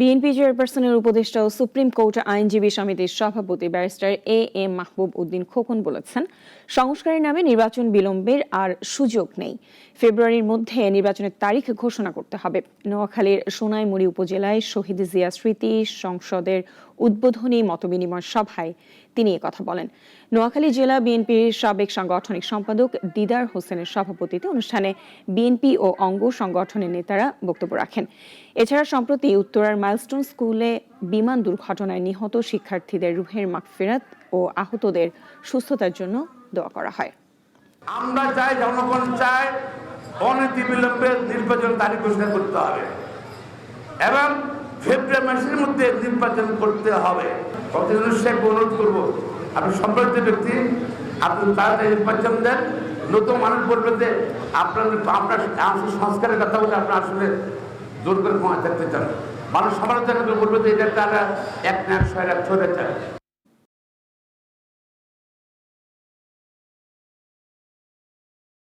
BNP চেয়ারপারসনের উপদেষ্টা ও supreme court আইনজীবী সমিতির সভাপতি barrister A M Mahbub Uddin Khokon বলেছেন, সংস্কারের নামে নির্বাচন বিলম্বের আর সুযোগ নেই। ফেব্রুয়ারির মধ্যে নির্বাচনের তারিখ ঘোষণা করতে হবে। নোয়াখালীর সোনাইমুড়ি উপজেলায় শহীদ জিয়া স্মৃতি সংসদের উদ্বোধনী মতবিনিময় সভায় তিনি কথা বলেন। নোয়াখালী জেলা বিএনপির সাবেক সাংগঠনিক সম্পাদক দিদার হোসেনের সভাপতিতে অনুষ্ঠানে বিএনপি ও অঙ্গ সংগঠনের নেতারা বক্তব্য রাখেন। এছাড়া সম্প্রতি উত্তরার মাইলস্টোন স্কুলে বিমান দুর্ঘটনায় নিহত শিক্ষার্থীদের রুহের মাগফিরাত ও আহতদের সুস্থতার জন্য দোয়া করা হয়। আমরা চাই জনগণ চায় অনতি বিলম্বে নির্বাচন তারিখ ঘোষণা করতে হবে। এবং ফেব্রুয়ারি মাসের মধ্যে নির্বাচন করতে হবে। শেখ অনুরোধ করব, আপনি সম্পর্কিত ব্যক্তি, আপনি তাড়াতাড়ি নির্বাচন দেন। নতুন মানুষ বলবে যে, আপনার আপনার সংস্কারের কথা বলে আপনার আসলে জোর করে ক্ষমা থাকতে চান। মানুষ সমালোচনা করবে যে এটা তারা এক না ছয় লাখ ছয় চায়